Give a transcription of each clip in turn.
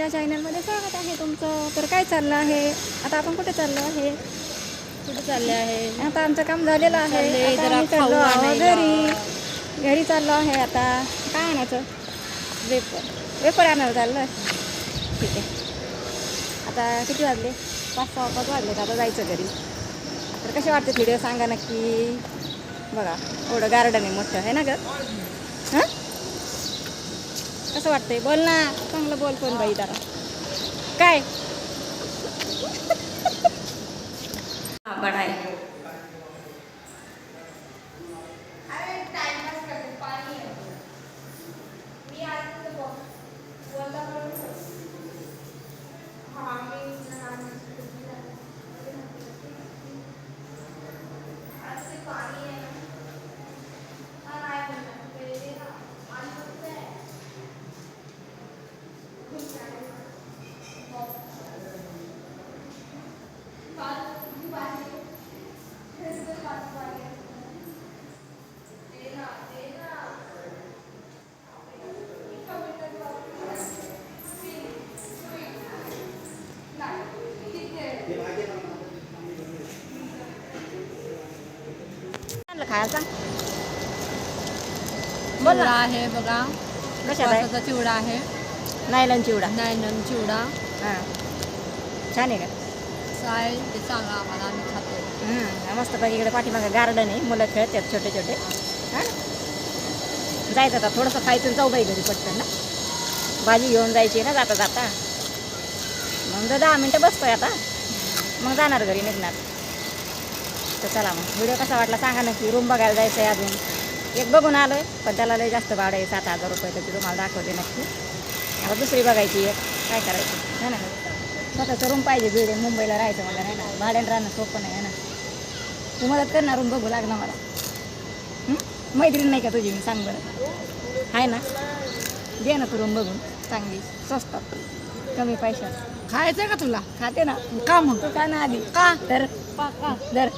माझ्या चॅनलमध्ये स्वागत आहे तुमचं. तर काय चाललं आहे? आता आपण कुठे चाललो आहे? कुठे चालले आहे? आता आमचं काम झालेलं आहे. आता आम्ही चाललो आहोत. घरी. घरी चाललो आहे आता. काय आणायचं? वेपर वेपर आणायला चाललं ठीक आहे. आता किती वाजले? पाच सहा पाच वाजले आता जायचं घरी. तर कसे वाटते व्हिडिओ सांगा नक्की? बघा एवढं गार्डन आहे मोठं आहे ना ग? कसं वाटतंय? बोल ना. चांगलं बोल पण बाई जरा. काय? बडा आहे. आणलं खायला सांग. बोल चिवडा ना. आहे बघा. कशात आहे? चिवडा आहे. नायलन चिवडा. नायनन चिवडा. हां. छान आहे का? काय ते सांगा आम्हाला आम्ही खातो. हम्म, मस्त पैकी इकडे पाठीमागं गार्डन आहे मुलं खेळतात छोटे छोटे. हां? जायचं आता थोडंसं खायचं जाऊ बाई घरी पटकन ना. भाजी घेऊन जायची ना जाता जाता. मग तर दहा मिनटं बसतोय आता. मग जाणार घरी निघणार. तर चला मग. व्हिडिओ कसा वाटला सांगा ना की रूम बघायला जायचं आहे अजून. एक बघून आलो आहे पण त्याला लय जास्त भाडं आहे सात हजार रुपये तर ती तुम्हाला दाखवते नक्की. आता दुसरी बघायची एक. काय करायचं? है ना? स्वतःचं रूम पाहिजे बिल्डिंग मुंबईला राहायचं मला नाही ना? भाड्यानं राहणं सोपं नाही आहे ना? तू मदत कर ना रूम बघू लागणार मला. मैत्रीण नाही का तुझी? मी सांग बरं. आहे ना? दे ना तू रूम बघून. चांगली. स्वस्तात कमी पैशात. खायचंय का तुला? खाते ना. का मग? तू का ना आधी. का? तर का का दर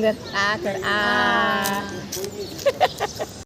दर आ कर आ.